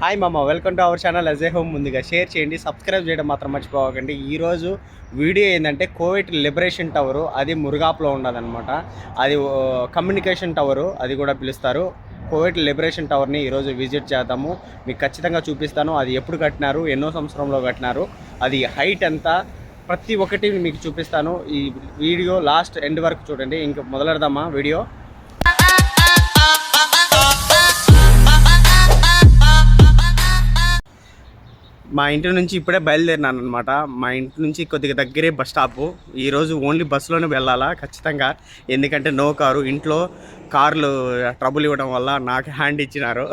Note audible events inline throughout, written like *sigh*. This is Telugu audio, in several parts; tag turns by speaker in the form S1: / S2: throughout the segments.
S1: హాయ్ మామ వెల్కమ్ టు అవర్ ఛానల్ అజే హోమ్ ముందుగా షేర్ చేయండి సబ్స్క్రైబ్ చేయడం మాత్రం మర్చిపోకండి ఈరోజు వీడియో ఏంటంటే కోవిడ్ లిబరేషన్ టవరు అది మురుగాప్లో ఉండదన్నమాట అది కమ్యూనికేషన్ టవరు అది కూడా పిలుస్తారు. కోవిడ్ లిబరేషన్ టవర్ని ఈరోజు విజిట్ చేద్దాము. మీకు ఖచ్చితంగా చూపిస్తాను అది ఎప్పుడు కట్టినారు ఎన్నో సంవత్సరంలో కట్టినారు అది హైట్ ఎంత ప్రతి ఒక్కటి మీకు చూపిస్తాను. ఈ వీడియో లాస్ట్ ఎండ్ వరకు చూడండి ఇంక మొదలెడదామా వీడియో? మా ఇంటి నుంచి ఇప్పుడే బయలుదేరినాను అనమాట మా ఇంటి నుంచి కొద్దిగా దగ్గరే బస్ స్టాప్. ఈరోజు ఓన్లీ బస్సులోనే వెళ్ళాలా? ఖచ్చితంగా. ఎందుకంటే నో కారు. ఇంట్లో కార్లు ట్రబుల్ ఇవ్వడం వల్ల నాకు హ్యాండ్ ఇచ్చినారు.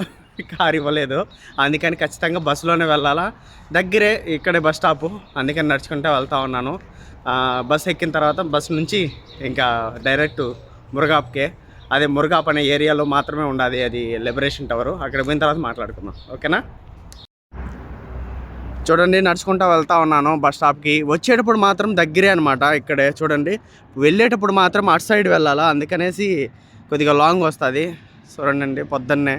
S1: కారు ఇవ్వలేదు. అందుకని ఖచ్చితంగా బస్సులోనే వెళ్ళాలా? దగ్గరే ఇక్కడే బస్ స్టాపు. అందుకని నడుచుకుంటూ వెళ్తా ఉన్నాను. బస్సు బస్ ఎక్కిన తర్వాత బస్ నుంచి ఇంకా డైరెక్ట్ మురుగాప్కే. అదే మురుగాప్ అనే ఏరియాలో మాత్రమే ఉండాలి. అది లిబరేషన్ టవరు అక్కడ పోయిన తర్వాత మాట్లాడుకుందాం. ఓకేనా? చూడండి నడుచుకుంటూ వెళ్తా ఉన్నాను బస్ స్టాప్కి. వచ్చేటప్పుడు మాత్రం దగ్గరే అనమాట ఇక్కడే చూడండి. వెళ్ళేటప్పుడు మాత్రం అటు సైడ్ వెళ్ళాలా? అందుకనేసి కొద్దిగా లాంగ్ వస్తుంది. చూడండి పొద్దున్నే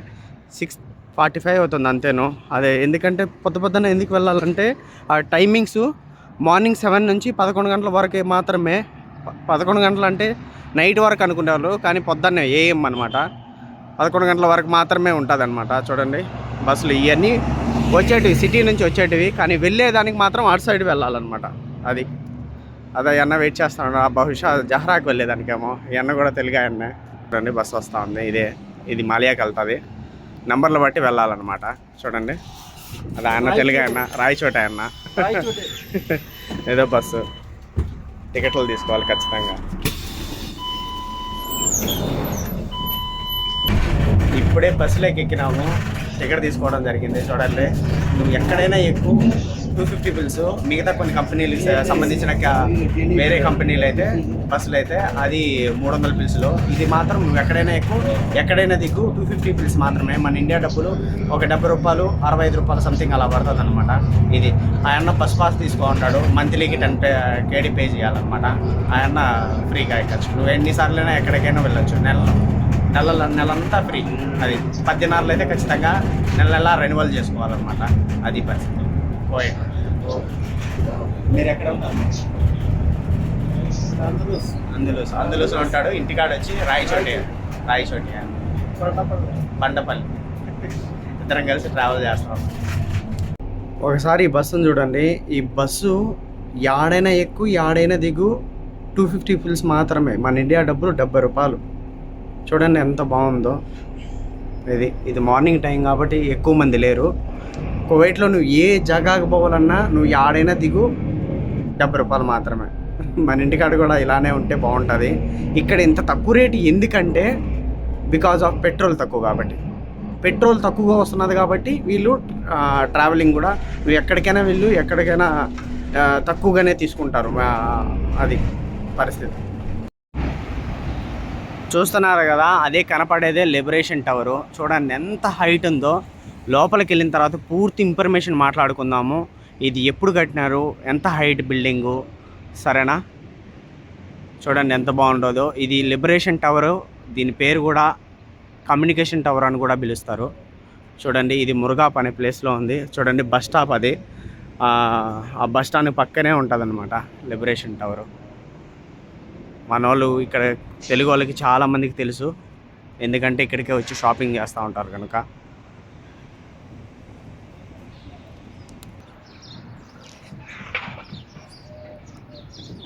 S1: సిక్స్ ఫార్టీ ఫైవ్ అవుతుంది అంతేను. అదే ఎందుకంటే పొద్దు పొద్దున్న ఎందుకు వెళ్ళాలంటే ఆ టైమింగ్స్ మార్నింగ్ సెవెన్ నుంచి పదకొండు గంటల వరకు మాత్రమే పదకొండు గంటలు అంటే నైట్ వరకు అనుకునేవాళ్ళు కానీ పొద్దున్నే ఏఎం అనమాట పదకొండు గంటల వరకు మాత్రమే ఉంటుంది అనమాట చూడండి. బస్సులు ఇవన్నీ వచ్చేటివి సిటీ నుంచి వచ్చేటివి కానీ వెళ్ళేదానికి మాత్రం అటు సైడ్ వెళ్ళాలన్నమాట. అది. అదే అన్న వెయిట్ చేస్తాను బహుశా జహరాకి వెళ్ళేదానికేమో. ఈ అన్న కూడా తెలుగు అన్న చూడండి బస్సు వస్తూ ఉంది ఇదే ఇది మాలియాకి వెళ్తుంది. నెంబర్లు బట్టి వెళ్ళాలన్నమాట. చూడండి. అది అన్న తెలుగు అన్న రాయచోట అన్న. *laughs* ఏదో బస్సు. టికెట్లు తీసుకోవాలి ఖచ్చితంగా. ఇప్పుడే బస్సులోకి ఎక్కినాము. టికెట్ తీసుకోవడం జరిగింది. చూడండి. నువ్వు ఎక్కడైనా ఎక్కువ టూ ఫిఫ్టీ బిల్స్ మిగతా కొన్ని కంపెనీలకు సంబంధించిన క- వేరే కంపెనీలు అయితే బస్సులు అయితే అది మూడు వందల బిల్స్లో ఇది మాత్రం నువ్వు ఎక్కడైనా ఎక్కువ ఎక్కడైనా దిక్కు టూ ఫిఫ్టీ బిల్స్ మాత్రమే. మన ఇండియా డబ్బులు ఒక డెబ్బై రూపాయలు అరవై ఐదు రూపాయలు సంథింగ్ అలా పడుతుంది అనమాట ఇది ఆయన బస్ పాస్ తీసుకో ఉంటాడు మంత్లీకి టెన్ కేడీ పే చేయాలన్నమాట. ఆయన ఫ్రీగా ఎక్కచ్చు. నువ్వు ఎన్నిసార్లైనా ఎక్కడికైనా వెళ్ళొచ్చు. నెలలో. నెల నెలంతా ఫ్రీ. అది పద్దెనారులు అయితే ఖచ్చితంగా నెల నెల రెన్యువల్ చేసుకోవాలన్నమాట. అది పరిస్థితి. పోయే మీరు ఎక్కడ ఉంటారు? అందులో. అందులో ఉంటాడు. ఇంటికాడ వచ్చి రాయచోటి. రాయచోటి. బండపల్లి ఇద్దరం కలిసి ట్రావెల్ చేస్తాం. ఒకసారి ఈ బస్సును చూడండి. ఈ బస్సు యాడైనా ఎక్కువ యాడైనా దిగు టూ ఫిఫ్టీ ఫిల్స్ మాత్రమే. మన ఇండియా డబ్బులు డెబ్బై రూపాయలు. చూడండి ఎంత బాగుందో. ఇది ఇది మార్నింగ్ టైం కాబట్టి ఎక్కువ మంది లేరు. కువైట్లో నువ్వు ఏ జగాకు పోవాలన్నా నువ్వు ఆడైనా దిగు. డెబ్బై రూపాయలు మాత్రమే. మన ఇంటికాడ కూడా ఇలానే ఉంటే బాగుంటుంది. ఇక్కడ ఇంత తక్కువ రేటు ఎందుకంటే బికాజ్ ఆఫ్ పెట్రోల్ తక్కువ కాబట్టి. పెట్రోల్ తక్కువగా వస్తున్నది కాబట్టి వీళ్ళు ట్రావెలింగ్ కూడా నువ్వు ఎక్కడికైనా వీళ్ళు ఎక్కడికైనా తక్కువగానే తీసుకుంటారు అది పరిస్థితి. చూస్తున్నారు కదా అదే కనపడేదే లిబరేషన్ టవరు చూడండి ఎంత హైట్ ఉందో. లోపలికి వెళ్ళిన తర్వాత పూర్తి ఇన్ఫర్మేషన్ మాట్లాడుకుందాము. ఇది ఎప్పుడు కట్టినారు? ఎంత హైట్ బిల్డింగు సరేనా? చూడండి ఎంత బాగుంటుందో ఇది లిబరేషన్ టవరు దీని పేరు కూడా కమ్యూనికేషన్ టవర్ అని కూడా పిలుస్తారు. చూడండి ఇది మురుగాప్ అనే ప్లేస్లో ఉంది. చూడండి బస్ స్టాప్ అది. ఆ, బస్ స్టాండ్ పక్కనే ఉంటుంది లిబరేషన్ టవరు మన వాళ్ళు ఇక్కడ తెలుగు వాళ్ళకి చాలామందికి తెలుసు. ఎందుకంటే ఇక్కడికే వచ్చి షాపింగ్ చేస్తూ ఉంటారు కనుక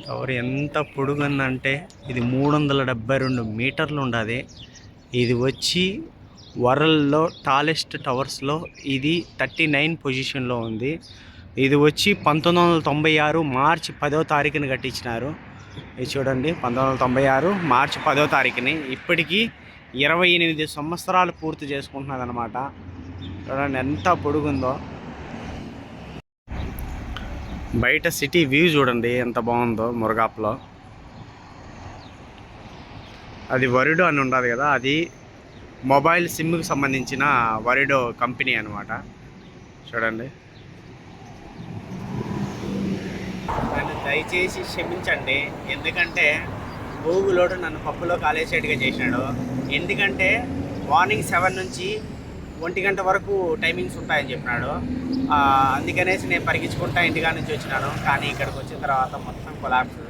S1: టవర్ ఎంత పొడుగుందంటే ఇది మూడు వందల డెబ్బై రెండు మీటర్లు ఉండదు ఇది వచ్చి వరల్డ్లో టాలెస్ట్ టవర్స్లో ఇది థర్టీ నైన్ పొజిషన్లో ఉంది. ఇది వచ్చి పంతొమ్మిది వందల తొంభై ఆరు మార్చి పదో తారీఖున కట్టించినారు. ఇది చూడండి పంతొమ్మిది వందల తొంభై ఆరు మార్చి పదో తారీఖుని. ఇప్పటికీ ఇరవై ఎనిమిది సంవత్సరాలు పూర్తి చేసుకుంటున్నది అనమాట చూడండి ఎంత పొడుగుందో. బయట సిటీ వ్యూ చూడండి ఎంత బాగుందో మురగాప్లో. అది వరిడో అని ఉండదు కదా అది మొబైల్ సిమ్కి సంబంధించిన వరిడో కంపెనీ అనమాట చూడండి నన్ను దయచేసి క్షమించండి. ఎందుకంటే గూగులోడు నన్ను పప్పులో కాలేసేట్టుగా చేసినాడు. ఎందుకంటే మార్నింగ్ సెవెన్ నుంచి ఒంటి గంట వరకు టైమింగ్స్ ఉంటాయని చెప్పినాడు. అందుకనేసి నేను పరిగించుకుంటా ఇంటికా నుంచి వచ్చినాను. కానీ ఇక్కడికి వచ్చిన తర్వాత మొత్తం కొలాప్స్.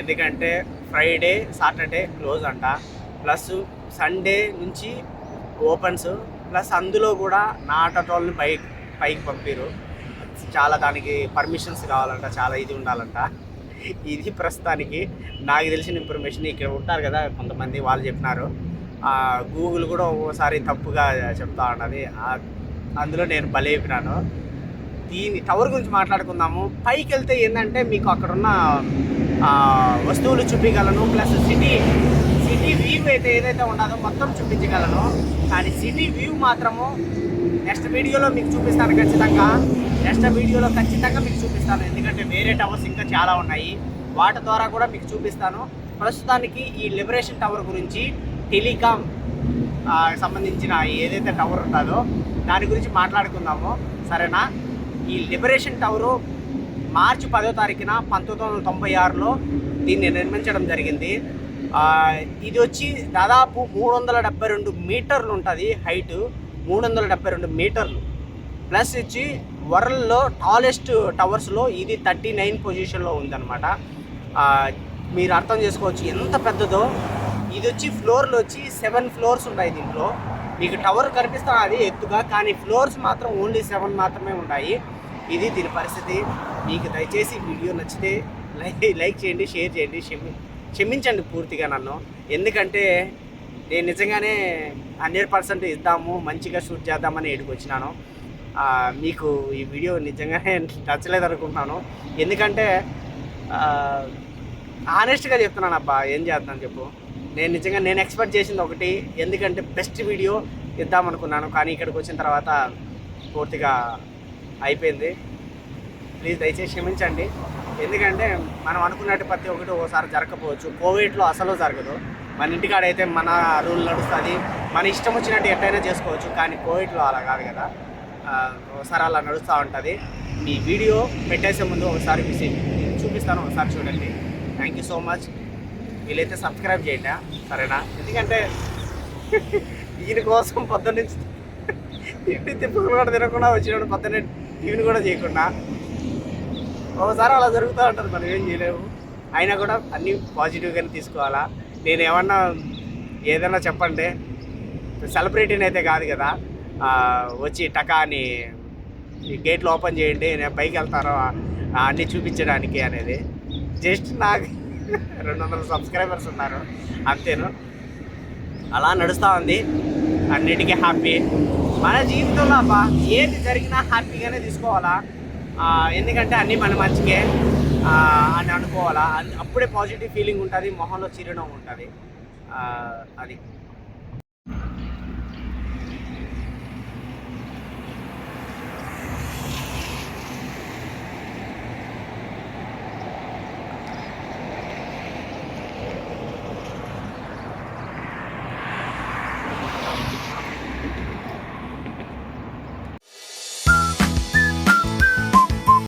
S1: ఎందుకంటే ఫ్రైడే సాటర్డే క్లోజ్ అంట. ప్లస్ సండే నుంచి ఓపెన్స్. ప్లస్ అందులో కూడా నా పై పైకి పంపారు. చాలా దానికి పర్మిషన్స్ కావాలంట చాలా ఇది ఉండాలంట. ఇది ప్రస్తుతానికి నాకు తెలిసిన ఇన్ఫర్మేషన్ ఇక్కడ ఉంటారు కదా కొంతమంది వాళ్ళు చెప్పినారు. గూగుల్ కూడా ఒక్కోసారి తప్పుగా చెప్తా ఉన్నది. అందులో నేను బలైపోయినాను దీని టవర్ గురించి మాట్లాడుకుందాము. పైకి వెళ్తే ఏంటంటే మీకు అక్కడున్న వస్తువులు చూపించగలను ప్లస్ సిటీ సిటీ వ్యూ అయితే ఏదైతే ఉన్నదో మొత్తం చూపించగలను. కానీ సిటీ వ్యూ మాత్రము నెక్స్ట్ వీడియోలో మీకు చూపిస్తాను ఖచ్చితంగా. నెక్స్ట్ వీడియోలో ఖచ్చితంగా మీకు చూపిస్తాను. ఎందుకంటే వేరే టవర్స్ ఇంకా చాలా ఉన్నాయి. వాటి ద్వారా కూడా మీకు చూపిస్తాను. ప్రస్తుతానికి ఈ లిబరేషన్ టవర్ గురించి టెలికామ్ సంబంధించిన ఏదైతే టవర్ ఉంటుందో దాని గురించి మాట్లాడుకుందాము. సరేనా? ఈ లిబరేషన్ టవరు మార్చి పదో తారీఖున పంతొమ్మిది వందల తొంభై ఆరులో దీన్ని నిర్మించడం జరిగింది. ఇది వచ్చి దాదాపు మూడు వందల డెబ్బై రెండు మీటర్లు ఉంటుంది హైటు. మూడు వందల డెబ్బై రెండు మీటర్లు. ప్లస్ వచ్చి వరల్డ్లో టాలెస్ట్ టవర్స్లో ఇది థర్టీ నైన్ పొజిషన్లో ఉందన్నమాట. మీరు అర్థం చేసుకోవచ్చు ఎంత పెద్దదో. ఇది వచ్చి ఫ్లోర్లు వచ్చి సెవెన్ ఫ్లోర్స్ ఉన్నాయి దీంట్లో. మీకు టవర్ కనిపిస్తున్నది ఎత్తుగా కానీ ఫ్లోర్స్ మాత్రం ఓన్లీ సెవెన్ మాత్రమే ఉన్నాయి. ఇది దీని పరిస్థితి. మీకు దయచేసి వీడియో నచ్చితే లైక్ లైక్ చేయండి షేర్ చేయండి క్షమి క్షమించండి పూర్తిగా నన్ను. ఎందుకంటే నేను నిజంగానే హండ్రెడ్ పర్సెంట్ ఇద్దాము మంచిగా షూట్ చేద్దామని ఎడుకొచ్చినాను వచ్చినాను మీకు ఈ వీడియో నిజంగానే నచ్చలేదు అనుకుంటున్నాను. ఎందుకంటే ఆనెస్ట్గా చెప్తున్నాను అబ్బా ఏం చేద్దాం చెప్పు. నేను నిజంగా నేను ఎక్స్పెక్ట్ చేసింది ఒకటి. ఎందుకంటే బెస్ట్ వీడియో ఇద్దాం అనుకున్నాను. కానీ ఇక్కడికి వచ్చిన తర్వాత పూర్తిగా అయిపోయింది. ప్లీజ్ దయచేసి క్షమించండి. ఎందుకంటే మనం అనుకున్నట్టు ప్రతి ఒక్కటి ఓసారి జరగకపోవచ్చు. కోవిడ్లో అసలు జరగదు. మన ఇంటికాడైతే మన రూల్ నడుస్తుంది. మన ఇష్టం వచ్చినట్టు ఎట్టయినా చేసుకోవచ్చు. కానీ కోవిడ్లో అలా కాదు కదా. ఒకసారి అలా నడుస్తూ ఉంటుంది. మీ వీడియో పెట్టేసే ముందు ఒకసారి మీ చూపిస్తాను ఒకసారి చూడండి. థ్యాంక్ యూ సో మచ్ వీలైతే సబ్స్క్రైబ్ చేయండి సరేనా? ఎందుకంటే *laughs* దీనికోసం పొద్దున్న నుంచి ఇంటి తిప్పులు కూడా తినకుండా వచ్చినాడు. పొద్దున్నే టీవీని కూడా చేయకుండా. ఒకసారి అలా జరుగుతూ ఉంటుంది మనం ఏం చేయలేము. అయినా కూడా అన్నీ పాజిటివ్గానే తీసుకోవాలా. నేను ఏమన్నా ఏదైనా చెప్పండి సెలబ్రిటీని అయితే కాదు కదా. వచ్చి టకా అని గేట్లు ఓపెన్ చేయండి నేను పైకి వెళ్తాను అన్నీ చూపించడానికి అనేది. జస్ట్ నాకు రెండు వందల సబ్స్క్రైబర్స్ ఉన్నారు అంతేను. అలా నడుస్తూ ఉంది. అన్నిటికీ హ్యాపీ. మన జీవితంలో అబ్బా ఏది జరిగినా హ్యాపీగానే తీసుకోవాలా? ఎందుకంటే అన్నీ మన మంచికే అని అనుకోవాలా? అప్పుడే పాజిటివ్ ఫీలింగ్ ఉంటుంది మొహంలో చిరునవ్వు ఉంటుంది. అది.